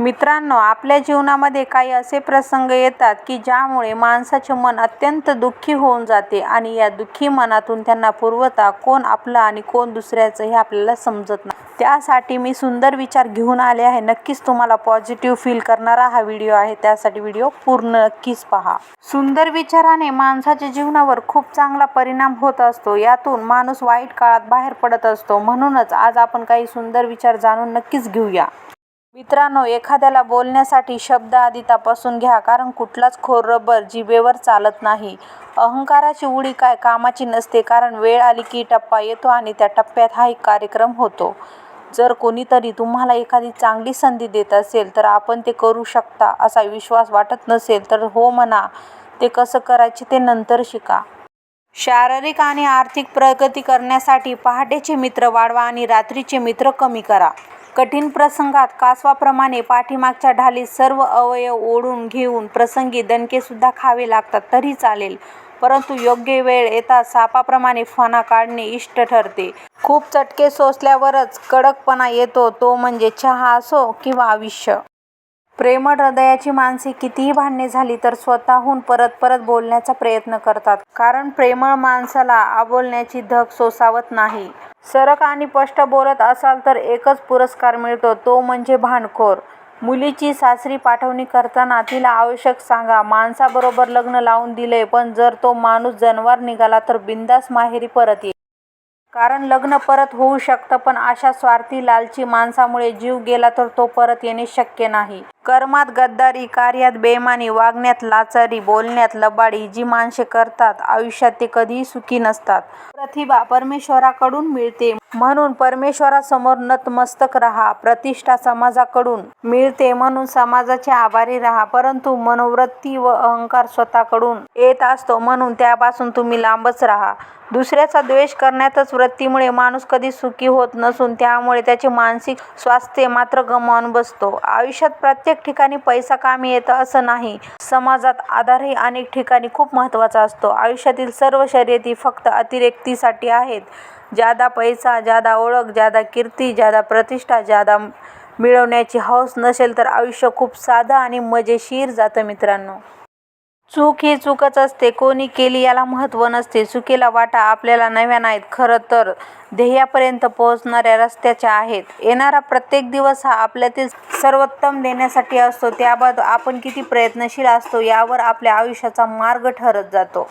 मित्रांनो आपल्या जीवनामध्ये काही असे प्रसंग येतात की ज्यामुळे माणसाचे मन अत्यंत दुःखी होऊन जाते आणि या दुःखी मनातून त्यांना पूर्वता कोण आपलं आणि कोण दुसऱ्याचं हे आपल्याला समजत नाही. त्यासाठी मी सुंदर विचार घेऊन आले आहे. नक्कीच तुम्हाला पॉझिटिव्ह फील करणारा हा व्हिडिओ आहे. त्यासाठी व्हिडिओ पूर्ण नक्कीच पहा. सुंदर विचाराने माणसाच्या जीवनावर खूप चांगला परिणाम होत असतो. यातून माणूस वाईट काळात बाहेर पडत असतो. म्हणूनच आज आपण काही सुंदर विचार जाणून नक्कीच घेऊया. मित्रांनो एखाद्याला बोलण्यासाठी शब्द आधी तपासून घ्या कारण कुठलाच खोर रबर जिभेवर चालत नाही. अहंकाराची उडी काय कामाची नसते कारण वेळ आली की टप्पा येतो आणि त्या टप्प्यात हा एक कार्यक्रम होतो. जर कोणीतरी तुम्हाला एखादी चांगली संधी देत असेल तर आपण ते करू शकता असा विश्वास वाटत नसेल तर हो म्हणा ते कसं करायचे ते नंतर शिका. शारीरिक आणि आर्थिक प्रगती करण्यासाठी पहाटेचे मित्र वाढवा आणि रात्रीचे मित्र कमी करा. कठीण प्रसंगात कासवाप्रमाणे पाठीमागच्या ढालीत सर्व अवयव ओढून घेऊन प्रसंगी दणकेसुद्धा खावे लागतात तरी चालेल. परंतु योग्य वेळ येताच सापाप्रमाणे फणा काढणे इष्ट ठरते. खूप चटके सोसल्यावरच कडकपणा येतो तो म्हणजे चहा असो किंवा आयुष्य. प्रेमळ हृदयाची माणसे कितीही भांडणे झाली तर स्वतःहून परत परत बोलण्याचा प्रयत्न करतात. कारण प्रेमळ माणसाला आबोलण्याची धग सोसावत नाही. सरक आणि स्पष्ट बोलत असाल तर एकच पुरस्कार मिळतो तो म्हणजे भांडखोर. मुलीची सासरी पाठवणी करताना तिला आवश्यक सांगा माणसाबरोबर लग्न लावून दिले पण जर तो माणूस जनावर निघाला तर बिंदास माहेरी परत ये. कारण लग्न परत होऊ शकतं पण अशा स्वार्थी लालची माणसामुळे जीव गेला तर तो परत येणे शक्य नाही. कर्मात गद्दारी कार्यात बेमानी वागण्यात लाचारी बोलण्यात लबाडी जी माणसे करतात आयुष्यात ते कधीही सुखी नसतात. प्रतिभा परमेश्वराकडून मिळते. म्हणून परमेश्वरासमोर नतमस्तक राहा प्रतिष्ठा समाजाकडून मिळते. म्हणून समाजाचे आभारी राहा परंतु मनोवृत्ती व अहंकार स्वतःकडून येत असतो. म्हणून त्यापासून तुम्ही लांबच राहा. दुसऱ्याचा द्वेष करण्यातच वृत्तीमुळे माणूस कधी सुखी होत नसून त्यामुळे त्याचे मानसिक स्वास्थ्य मात्र गमावून बसतो. आयुष्यात प्रत्येक प्रत्येक ठिकाणी पैसा कामी येतं असं नाही. समाजात आधारही अनेक ठिकाणी खूप महत्त्वाचा असतो. आयुष्यातील सर्व शर्यती फक्त अतिरेक्तीसाठी आहेत. ज्यादा पैसा ज्यादा ओळख ज्यादा कीर्ती ज्यादा प्रतिष्ठा ज्यादा मिळवण्याची हौस नसेल तर आयुष्य खूप साधं आणि मजेशीर जातं मित्रांनो. चूक ही चूकच असते. कोणी केली याला महत्त्व नसते. चुकीला वाटा आपल्याला नव्या नाहीत. खरं तर ध्येयापर्यंत पोहोचणाऱ्या रस्त्याच्या आहेत. येणारा प्रत्येक दिवस हा आपल्यातील सर्वोत्तम देण्यासाठी असतो. त्याबाबत आपण किती प्रयत्नशील असतो यावर आपल्या आयुष्याचा मार्ग ठरत जातो.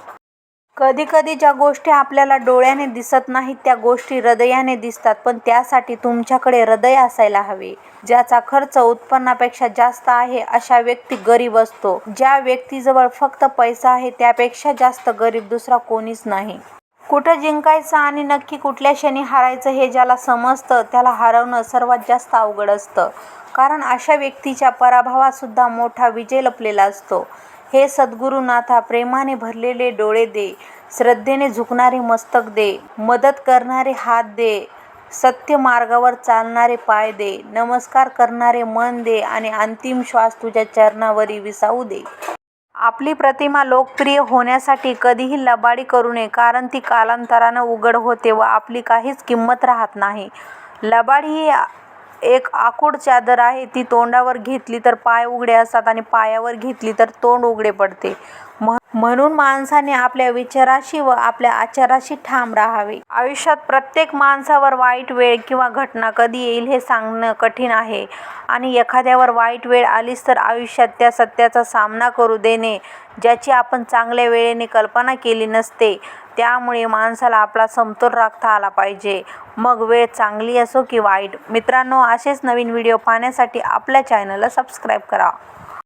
कधी कधी ज्या गोष्टी आपल्याला डोळ्याने दिसत नाहीत त्या गोष्टी हृदयाने दिसतात. पण त्यासाठी तुमच्याकडे हृदय असायला हवे. ज्याचा खर्च उत्पन्नापेक्षा जास्त आहे अशा व्यक्ती गरीब असतो. ज्या व्यक्तीजवळ फक्त पैसा आहे त्यापेक्षा जास्त गरीब दुसरा कोणीच नाही. कुठं जिंकायचं आणि नक्की कुठल्या क्षणी हारायचं हे ज्याला समजतं त्याला हरवणं सर्वात जास्त अवघड असतं. कारण अशा व्यक्तीच्या पराभवातसुद्धा मोठा विजय लपलेला असतो. हे सद्गुरुनाथा प्रेमाने भरलेले डोळे दे. श्रद्धेने झुकणारे मस्तक दे. मदत करणारे हात दे. सत्य मार्गावर चालणारे पाय दे. नमस्कार करणारे मन दे आणि अंतिम श्वास तुझ्या चरणावरी विसावू दे. आपली प्रतिमा लोकप्रिय होण्यासाठी कधीही लबाडी करू नये कारण ती कालांतरानं उघड होते व आपली काहीच किंमत राहत नाही. लबाडी ही एक आखूड चादर आहे ती तोंडावर घेतली तर पाय उघडे असतात आणि पायावर घेतली तर तोंड उघडे पडते. म्हणून माणसाने आपल्या विचाराशी व आपल्या आचाराशी ठाम राहावे. आयुष्यात प्रत्येक माणसावर वाईट वेळ किंवा घटना कधी येईल हे सांगणं कठीण आहे. आणि एखाद्यावर वाईट वेळ आलीच तर आयुष्यात त्या सत्याचा सामना करू देणे ज्याची आपण चांगल्या वेळेने कल्पना केली नसते त्यामुळे माणसाला आपला समतोल राखता आला पाहिजे. मग वेळ चांगली असो की वाईट. मित्रांनो असेच नवीन व्हिडिओ पाहण्यासाठी आपल्या चॅनलला सबस्क्राईब करा.